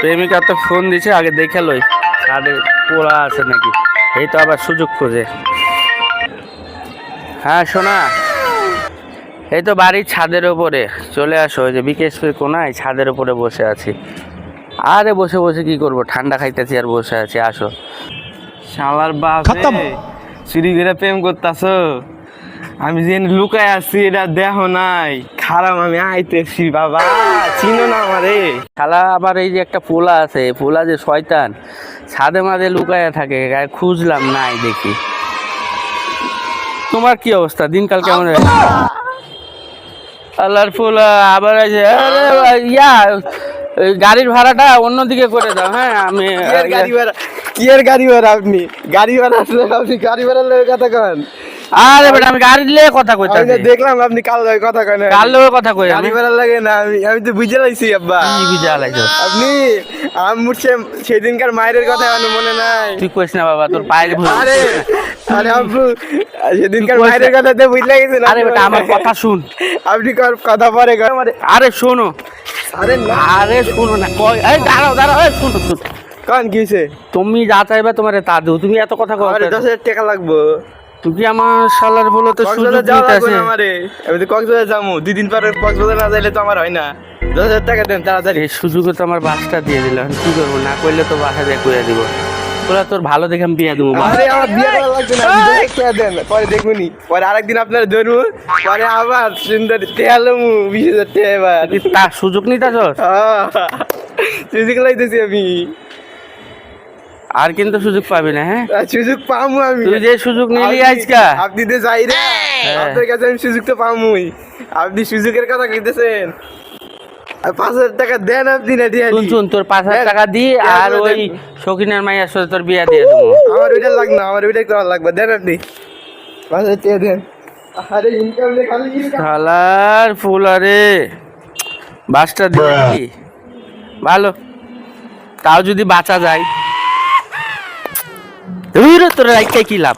প্রেমিকা তো ফোন দিছে আগে দেখে লই। ছাদে পোড়া আছে নাকি? এই তো আবার সুযোগ খোঁজে। হ্যাঁ শোনা এই তো বাড়ির ছাদের উপরে। চলে আসো ওই যে বিকেশ কোনায় ছাদের উপরে বসে আছি। আরে বসে বসে কি করব? ঠান্ডা খাইতেছি আর বসে আছি আসো। শালার বাপ খতম। চুরি করে প্রেম করতাছ? আমি যে লুকায় আছি এটা দেখো নাই। খারাপ আমি আইতেছি বাবা। চিনো না আমারে। শালা আবার এই যে একটা পোলা আছে পোলা যে শয়তান ছাদে মাঝে লুকায়া থাকে আর খুঁজলাম নাই দেখি। তোমার কি অবস্থা? দিনকাল কেমন? আল্লাহর পোলা আবার আরে ভাই, ইয়া গাড়ির ভাড়াটা অন্যদিকে করে দাও হ্যাঁ আমি গাড়ি ভাড়া? কি এর গাড়ি ভাড়া আপনি? গাড়ি ভাড়া আসলে আপনি গাড়ি ভাড়া কথা কন। আরে বেটা আমি গাড়ি নিয়ে কথা আমি কইতাছি। দেখলাম আপনি কাল লয়ে কথা কন কার লোকে কথা কই আমি? ভাড়া লাগে না আমি আমি তো বুঝে লাইছি আব্বা। কি বিজা লাইছো? আপনি আমার সে সেদিনকার মায়ের কথা আমার মনে নাই। তুই কইস না বাবা তোর পায়ের ভুল। আরে আরে আব্বু সেদিনকার মায়ের কথা তো বুঝলে গেছেন আরে বেটা আমার কথা শুন। আপনি কর- কথা পরে আরে শোনো। আরে না। আরে শোনো না কই এই দাঁড়াও দাঁড়াও এই শোনো শোনো। কান কি তুমি যা চাইবে তোমার তা দেবো তুমি এত কথা কও? দশ হাজার টাকা লাগবো। আমার শালার বলো তো সুযোগ না আমারে। আমি তো কক্সবাজার যাব। দুই দিন পরে কক্সবাজার না যাইলে তো আমার হয় না। দশ হাজার টাকা দেন তাড়াতাড়ি। এই সুযোগে তো আমার বাসটা দিয়ে দিলাম কি করব? না করলে তো বাসা দিয়ে কইয়া দিব। তোরা তোর ভালো দেখে আমি বিয়ে দেবো আরে আমার বিয়ে করা লাগবে না। টাকা দেন পরে দেখুনি। পরে আরেকদিন আপনার ধরবো। পরে আবার সুন্দর টেয়ালো বিশ হাজার টাকা এবার। তার সুযোগ নিতেছ সুযোগ লাইতেছি আমি। আর কিন্তু সুযোগ পাবি না হ্যাঁ? সুযোগ পামু আমি। তুই যে সুযোগ নিলি আজকা। আপনি তো যাই রে আপনার কাছে আমি সুযোগ তো পামুই। আপনি সুযোগের কথা কইতেছেন। আর পাঁচ হাজার টাকা দেন আপনি না দিয়ে শুন শুন তোর পাঁচ হাজার টাকা দি হ্যাঁ, আর ওই শকিনের মাইয়ার সাথে তোর বিয়ে দিয়ে দেবো। আমার ওইটা লাগ না আমার ওইটাই করা লাগবে। দেন আপনি। পাঁচ হাজার টাকা দেন। আরে ইনকাম রে খালি শালার ফুল আরে। বাসটা ভালো। তাও যদি বাঁচা যায়। ধুর তোর রাইটটাই কি লাভ?